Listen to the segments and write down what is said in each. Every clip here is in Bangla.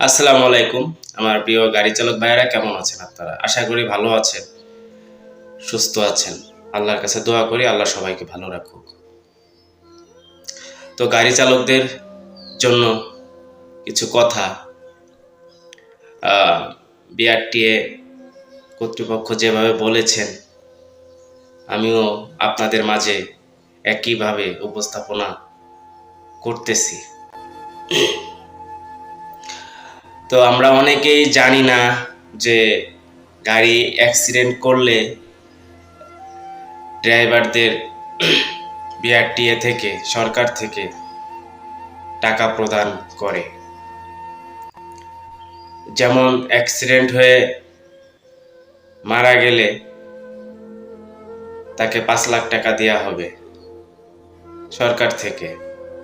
আসসালামু আলাইকুম। আমার প্রিয় গাড়ি চালক ভাইয়েরা, কেমন আছেন আপনারা? আশা করি ভালো আছেন, সুস্থ আছেন। আল্লাহর কাছে দোয়া করি, আল্লাহ সবাইকে ভালো রাখুক। তো গাড়ি চালকদের জন্য কিছু কথা। বিআরটিএ কর্তৃপক্ষ যেভাবে বলেছেন, আমিও আপনাদের মাঝে একইভাবে উপস্থাপনা করতেছি। তো আমরা অনেকেই জানি না যে গাড়ি অ্যাক্সিডেন্ট করলে ড্রাইভারদের বিআরটিএ থেকে, সরকার থেকে টাকা প্রদান করে। যেমন অ্যাক্সিডেন্ট হয়ে মারা গেলে তাকে পাঁচ লাখ টাকা দেওয়া হবে সরকার থেকে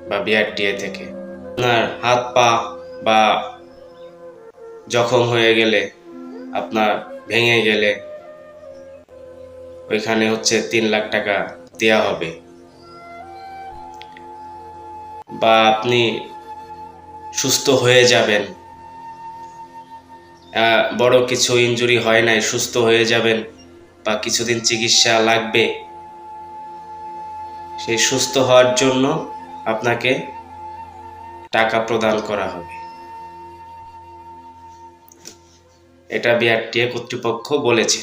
বা বিআরটিএ থেকে। আপনার হাত পা বা জখম হয়ে গেলে, আপনার ভেঙে গেলে, ওইখানে হচ্ছে তিন লাখ টাকা দেয়া হবে। বা আপনি সুস্থ হয়ে যাবেন। বড় কিছু ইনজুরি হয় নাই, সুস্থ হয়ে যাবেন বা কিছুদিন চিকিৎসা লাগবে। সেই সুস্থ হওয়ার জন্য আপনাকে টাকা প্রদান করা হবে। এটা বিআরটিএ কর্তৃপক্ষ বলেছে।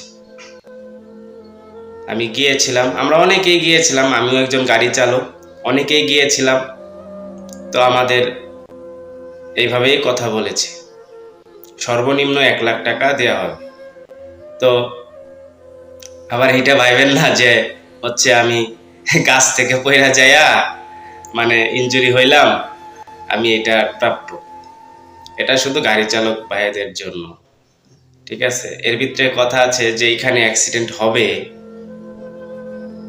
আমি গিয়েছিলাম, আমরা অনেকেই গিয়েছিলাম, আমিও একজন গাড়ি চালক, অনেকেই গিয়েছিলাম। তো আমাদের এইভাবেই কথা বলেছে। সর্বনিম্ন এক লাখ টাকা দেওয়া হবে। তো আবার এটা ভাইবেন না যে হচ্ছে আমি গাছ থেকে পয়রা যাইয়া মানে ইনজুরি হইলাম, আমি এটা প্রাপ্য। এটা শুধু গাড়ি চালক ভাইদের জন্য। ঠিক আছে? এর ভিতরে কথা আছে যে এখানে অ্যাক্সিডেন্ট হবে।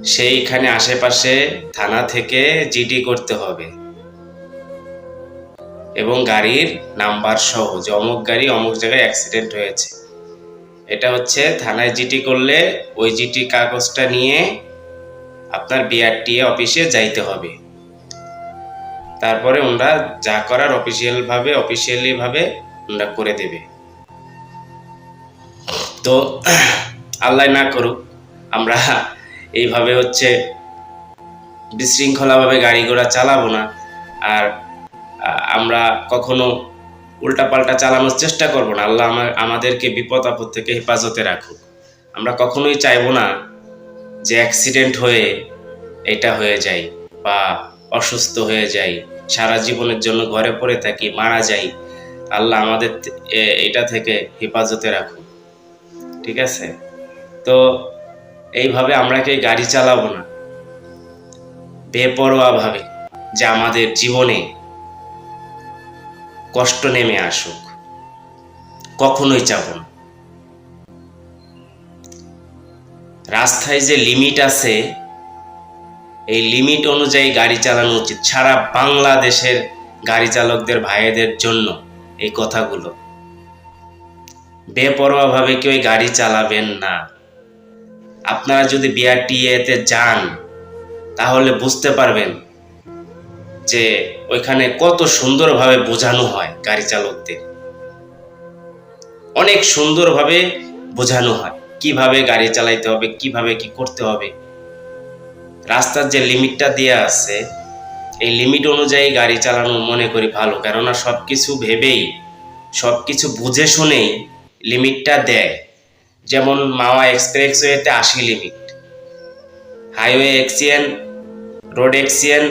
সেইখানে আশেপাশে থানা থেকে জিডি করতে হবে। এবং গাড়ির নাম্বার সহ যে অমুক গাড়ি অমুক জায়গায় অ্যাক্সিডেন্ট হয়েছে। এটা হচ্ছে থানায় জিটি করলে ওই জিটি কাগজটা নিয়ে আপনার বিআরটিএ অফিসে যাইতে হবে। তারপরে ওনারা যা করার অফিসিয়ালভাবে অফিসিয়ালিভাবে অফিসিয়ালি ওনারা করে দেবে। তো, আল্লাহ না করুক, আমরা এইভাবে হচ্ছে বিশৃঙ্খলাভাবে গাড়ি ঘোড়া চালাবো না। আর আমরা কখনো উল্টাপাল্টা চালানোর চেষ্টা করব না। আল্লাহ আমার আমাদেরকে বিপদ আপদ থেকে হেফাজতে রাখুক। আমরা কখনোই চাইব না যে অ্যাক্সিডেন্ট হয়ে এটা হয়ে যায় বা অসুস্থ হয়ে যাই সারা জীবনের জন্য ঘরে পড়ে থাকি, মারা যাই। আল্লাহ আমাদের এটা থেকে হেফাজতে রাখুক। ঠিক আছে? তো এইভাবে আমরা কি গাড়ি চালাবো না। বেপরোয়া ভাবে যে আমাদের জীবনে কষ্ট নেমে আসুক। কখনোই চাব না। রাস্তায় যে লিমিট আছে, এই লিমিট অনুযায়ী গাড়ি চালানো উচিত। সারা বাংলাদেশের গাড়ি চালকদের ভাইয়েদের জন্য এই কথাগুলো। বেপরোয়াভাবে কেউ গাড়ি চালাবেন না। আপনারা যদি বিআরটিএতে যান, তাহলে বুঝতে পারবেন যে ওইখানে কত সুন্দরভাবে বোঝানো হয় গাড়ি চালকদের। অনেক সুন্দরভাবে বোঝানো হয় কীভাবে গাড়ি চালাইতে হবে, কীভাবে কি করতে হবে। রাস্তার যে লিমিটটা দেওয়া আছে, এই লিমিট অনুযায়ী গাড়ি চালানো মনে করি ভালো। কেননা সব কিছু ভেবেই সব কিছু বুঝে শুনেই লিমিটটা দেয়। যেমন মাওয়া এক্সপ্রেসওয়েতে আশি লিমিট, হাইওয়ে এক্সিয়েন রোড এক্সিয়েন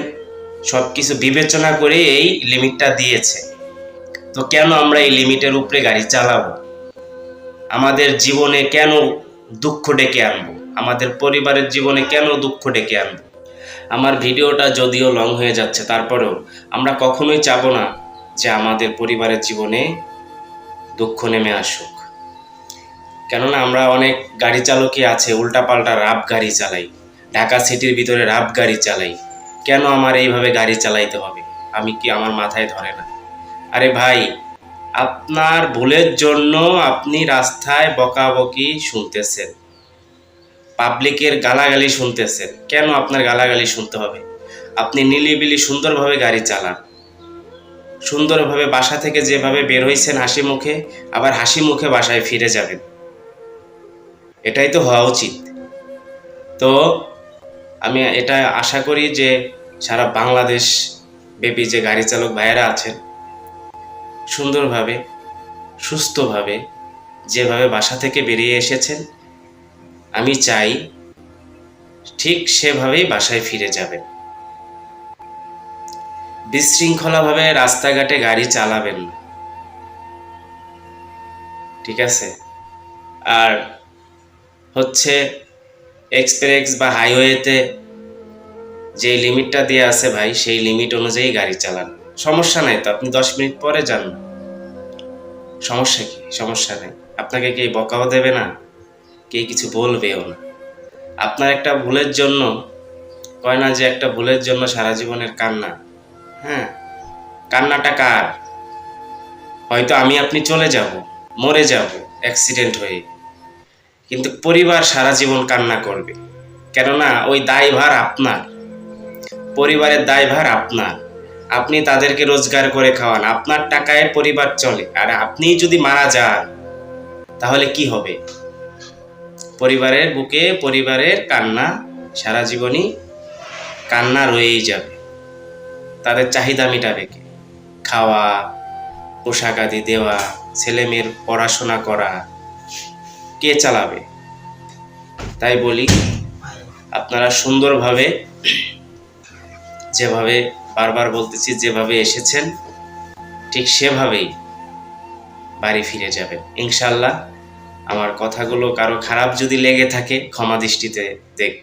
সব কিছু বিবেচনা করে এই লিমিটটা দিয়েছে। তো কেন আমরা এই লিমিটের উপরে গাড়ি চালাবো? আমাদের জীবনে কেন দুঃখ ডেকে আনব? আমাদের পরিবারের জীবনে কেন দুঃখ ডেকে আনব? আমার ভিডিওটা যদিও লং হয়ে যাচ্ছে, তারপরেও আমরা কখনোই চাবো না যে আমাদের পরিবারের জীবনে দুঃখ নেমে আসুক। কেননা আমরা অনেক গাড়ি চালকই আছে, উল্টাপাল্টা রাব গাড়ি চালাই। ঢাকা সিটির ভিতরে রাব গাড়ি চালাই। কেন আমার এইভাবে গাড়ি চালাইতে হবে? আমি কি আমার মাথায় ধরে না? আরে ভাই, আপনার ভুলের জন্য আপনি রাস্তায় বকাবকি শুনতেছেন। পাবলিকের গালাগালি শুনতেছেন। কেন আপনার গালাগালি শুনতে হবে? আপনি নিলিবিলি সুন্দরভাবে গাড়ি চালান। সুন্দরভাবে বাসা থেকে যেভাবে বের হয়েছেন হাসি মুখে, আবার হাসি মুখে বাসায় ফিরে যাবেন। এটাই তো হওয়া উচিত। তো আমি এটা আশা করি যে সারা বাংলাদেশ ব্যাপী যে গাড়ি চালক ভাইয়েরা আছেন, সুন্দরভাবে, সুস্থভাবে, যেভাবে বাসা থেকে বেরিয়ে এসেছেন, আমি চাই ঠিক সেভাবেই বাসায় ফিরে যাবেন। বিশৃঙ্খলাভাবে রাস্তাঘাটে গাড়ি চালাবেন ঠিক আছে? আর হচ্ছে এক্সপ্রেস বা হাইওয়েতে যে লিমিটটা দেওয়া আছে ভাই, সেই লিমিট অনুযায়ী গাড়ি চালান। সমস্যা নাই তো, আপনি দশ মিনিট পরে যান। সমস্যা কি? সমস্যা নেই। আপনাকে কে বকাও দেবে না কে কিছু বলবেও না। আপনার একটা ভুলের জন্য, কয় না যে একটা ভুলের জন্য সারা জীবনের কান্না। হ্যাঁ? কান্নাটা কার? হয়তো আমি আপনি চলে যাব, মরে যাব, অ্যাক্সিডেন্ট হয়ে। কিন্তু পরিবার সারা জীবন কান্না করবে। কেননা ওই দায়ভার আপনার। পরিবারের দায়ভার আপনার। আপনি তাদেরকে রোজগার করে খাওয়ান। আপনার টাকায় পরিবার চলে। আর আপনি যদি মারা যান, তাহলে কি হবে? পরিবারের বুকে পরিবারের কান্না সারা জীবনই কান্না রয়েই যাবে। তাদের চাহিদা মেটাবে খাওয়া, পোশাক আদি দেওয়া ছেলে মেয়ের পড়াশোনা করা কে চালাবে? তাই বলি, আপনারা সুন্দরভাবে যেভাবে বারবার বলতেছি, যেভাবে এসেছেন, ঠিক সেভাবেই বাড়ি ফিরে যাবে ইনশাল্লাহ আমার কথাগুলো কারও খারাপ যদি লেগে থাকে, ক্ষমা দৃষ্টিতে দেখ